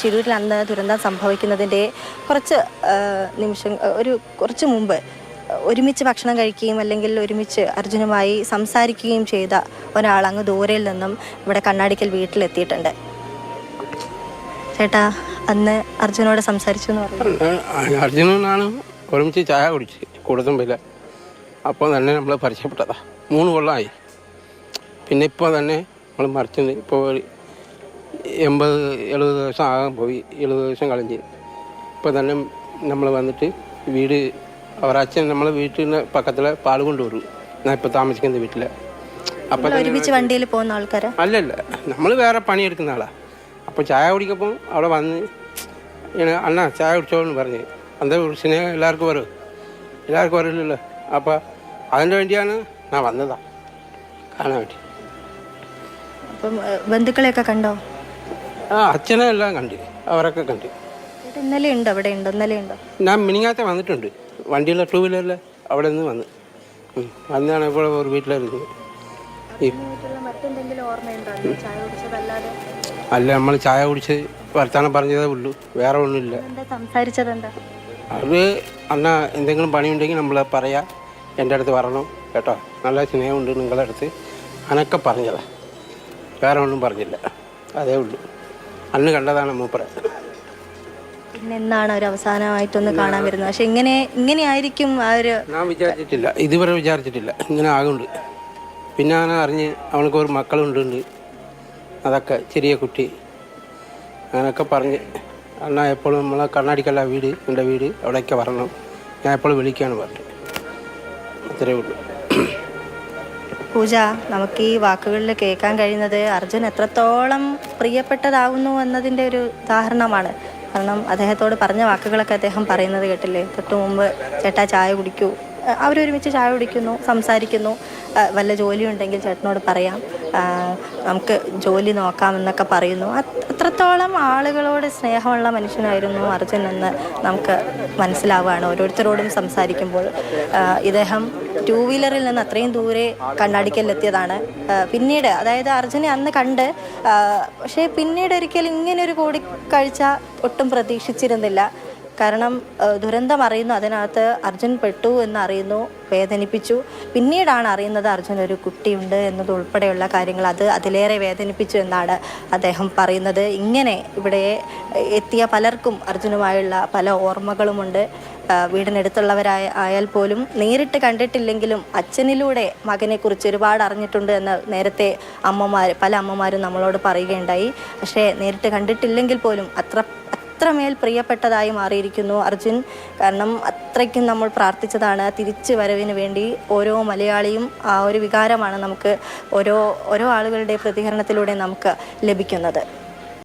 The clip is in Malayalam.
ഷിരൂരിൽ അന്ന് ദുരന്തം സംഭവിക്കുന്നതിന്റെ കുറച്ച് നിമിഷം ഒരു കുറച്ച് മുമ്പ് ഒരുമിച്ച് ഭക്ഷണം കഴിക്കുകയും അല്ലെങ്കിൽ ഒരുമിച്ച് അർജുനുമായി സംസാരിക്കുകയും ചെയ്ത ഒരാൾ അങ്ങ് ദൂരയിൽ നിന്നും ഇവിടെ കണ്ണാടിക്കൽ വീട്ടിലെത്തിയിട്ടുണ്ട്. ചേട്ടാ അന്ന് അർജുനോട് സംസാരിച്ചു എന്ന് പറഞ്ഞു അർജുനനാണ് ഒരുമിച്ച് ചായ കുടിച്ച് കൊടുത്തുമ്പില്ല അപ്പോൾ തന്നെ നമ്മൾ പരിചയപ്പെട്ടതാ. മൂന്ന് കൊല്ലമായി പിന്നെ ഇപ്പോൾ തന്നെ നമ്മൾ മറിച്ചത് ഇപ്പോൾ എൺപത് എഴുപത് ദിവസം ആകാൻ പോയി. എഴുപത് ദിവസം കളഞ്ഞ് ഇപ്പോൾ തന്നെ നമ്മൾ വന്നിട്ട് വീട് അവരുടെ അച്ഛൻ നമ്മളെ വീട്ടിന് പക്കത്തിലെ പാൽ കൊണ്ടുവരും. ഞാൻ ഇപ്പോൾ താമസിക്കുന്ന വീട്ടിൽ അപ്പം ഒരുമിച്ച് വണ്ടിയിൽ പോകുന്ന ആൾക്കാരാ? അല്ലല്ല. നമ്മൾ വേറെ പണിയെടുക്കുന്ന ആളാണ് അപ്പോൾ ചായ കുടിക്കപ്പം അവിടെ വന്ന് ഇങ്ങനെ അണ്ണാ ചായ കുടിച്ചോന്ന് പറഞ്ഞ്. എന്താ സ്നേഹം എല്ലാവർക്കും വരും എല്ലാവർക്കും വരില്ലല്ലോ അപ്പോൾ അതിന്റെ വേണ്ടിയാണ് ഞാൻ വന്നതാണ് കാണാൻ വേണ്ടി. അപ്പം ബന്ധുക്കളെയൊക്കെ കണ്ടോ? ആ. അച്ഛനെ എല്ലാം കണ്ട്. അവരൊക്കെ കണ്ട്. ചേട്ടാ ഇന്നലെ ഉണ്ടോ? അവിടെ ഉണ്ടോ? ഇന്നലെ ഉണ്ടോ? ഞാൻ മിനിങ്ങാത്ത വന്നിട്ടുണ്ട്. വണ്ടിയുള്ള ടൂ വീലറിൽ അവിടെ നിന്ന് വന്ന്. ഉം. വന്നാണ് ഇപ്പോൾ ഒരു വീട്ടിലിരുന്നത്. ഈ മറ്റെന്തെങ്കിലും ഓർമ്മയുണ്ടോ? ചായ കുടിച്ചതല്ലാതെ? അല്ല നമ്മൾ ചായ കുടിച്ച് വർത്താനം പറഞ്ഞതേ ഉള്ളൂ. വേറെ ഒന്നുമില്ല. എന്താ സംസാരിച്ചത് എന്താ അത് അന്ന എന്തെങ്കിലും പണിയുണ്ടെങ്കിൽ നമ്മൾ പറയാ. എന്റെ അടുത്ത് വരണം. കേട്ടോ. നല്ല സ്നേഹമുണ്ട് നിങ്ങളുടെ അടുത്ത്. അനക്കെ പറഞ്ഞതാ. വേറെ ഒന്നും പറഞ്ഞില്ല. അതേ ഉള്ളൂ. അന്ന് കണ്ടതാണ് മൂപ്പറ പിന്നെ എന്നാണ് ഒരു അവസാനമായിട്ടൊന്ന് കാണാൻ വരുന്നത്? പക്ഷെ ഇങ്ങനെ ഇങ്ങനെ ആയിരിക്കും ആ ഒരു ഞാൻ വിചാരിച്ചിട്ടില്ല. ഇതുവരെ വിചാരിച്ചിട്ടില്ല. ഇങ്ങനെ ആകുന്നുണ്ട്. പിന്നെ ഞാൻ അറിഞ്ഞ് അവൾക്ക് ഒരു മക്കളുണ്ട് ഉണ്ട്. അതൊക്കെ ചെറിയ കുട്ടി. അങ്ങനെയൊക്കെ പറഞ്ഞ് അണ്ണാ എപ്പോഴും നമ്മളെ കണ്ണാടിക്കല്ല വീട് എന്റെ വീട് അവിടേക്ക് വരണം. ഞാൻ എപ്പോഴും വിളിക്കുകയാണ് പറഞ്ഞത് അത്രയേ ഉള്ളൂ. പൂജ നമുക്ക് ഈ വാക്കുകളിൽ കേൾക്കാൻ കഴിയുന്നത് അർജുൻ എത്രത്തോളം പ്രിയപ്പെട്ടതാവുന്നു എന്നതിന്റെ ഒരു ഉദാഹരണമാണ്. കാരണം അദ്ദേഹത്തോട് പറഞ്ഞ വാക്കുകളൊക്കെ അദ്ദേഹം പറയുന്നത് കേട്ടില്ലേ? തൊട്ട് മുമ്പ് ചേട്ടാ ചായ കുടിക്കൂ. അവരൊരുമിച്ച് ചായ കുടിക്കുന്നു സംസാരിക്കുന്നു. വല്ല ജോലിയുണ്ടെങ്കിൽ ചേട്ടനോട് പറയാം. നമുക്ക് ജോലി നോക്കാമെന്നൊക്കെ പറയുന്നു. അത്രത്തോളം ആളുകളോട് സ്നേഹമുള്ള മനുഷ്യനായിരുന്നു അർജുൻ എന്ന് നമുക്ക് മനസ്സിലാവുകയാണ് ഓരോരുത്തരോടും സംസാരിക്കുമ്പോൾ. ഇദ്ദേഹം ടൂ വീലറിൽ നിന്ന് അത്രയും ദൂരെ കണ്ണാടിക്കലെത്തിയതാണ് പിന്നീട് അതായത് അർജുനെ അന്ന് കണ്ട് പക്ഷേ പിന്നീട് ഒരിക്കലും ഇങ്ങനെ ഒരു കൂടിക്കാഴ്ച ഒട്ടും പ്രതീക്ഷിച്ചിരുന്നില്ല. കാരണം ദുരന്തം അറിയുന്നു അതിനകത്ത് അർജുൻ പെട്ടു എന്നറിയുന്നു വേദനിപ്പിച്ചു. പിന്നീടാണ് അറിയുന്നത് അർജുൻ ഒരു കുട്ടിയുണ്ട് എന്നതുൾപ്പെടെയുള്ള കാര്യങ്ങൾ. അത് അതിലേറെ വേദനിപ്പിച്ചു എന്നാണ് അദ്ദേഹം പറയുന്നത്. ഇങ്ങനെ ഇവിടെ എത്തിയ പലർക്കും അർജുനുമായുള്ള പല ഓർമ്മകളുമുണ്ട്. വീടിനടുത്തുള്ളവരായ ആയാൽ പോലും നേരിട്ട് കണ്ടിട്ടില്ലെങ്കിലും അച്ഛനിലൂടെ മകനെക്കുറിച്ച് ഒരുപാട് അറിഞ്ഞിട്ടുണ്ട് എന്ന് നേരത്തെ അമ്മമാർ പല അമ്മമാരും നമ്മളോട് പറയുകയുണ്ടായി. പക്ഷേ നേരിട്ട് കണ്ടിട്ടില്ലെങ്കിൽ പോലും അത്ര അത്രമേൽ പ്രിയപ്പെട്ടതായി മാറിയിരിക്കുന്നു അർജുൻ. കാരണം അത്രയ്ക്കും നമ്മൾ പ്രാർത്ഥിച്ചതാണ് തിരിച്ചു വരവിന് വേണ്ടി ഓരോ മലയാളിയും ആ ഒരു വികാരമാണ് നമുക്ക് ഓരോ ഓരോ ആളുകളുടെ പ്രതികരണത്തിലൂടെ നമുക്ക് ലഭിക്കുന്നത്.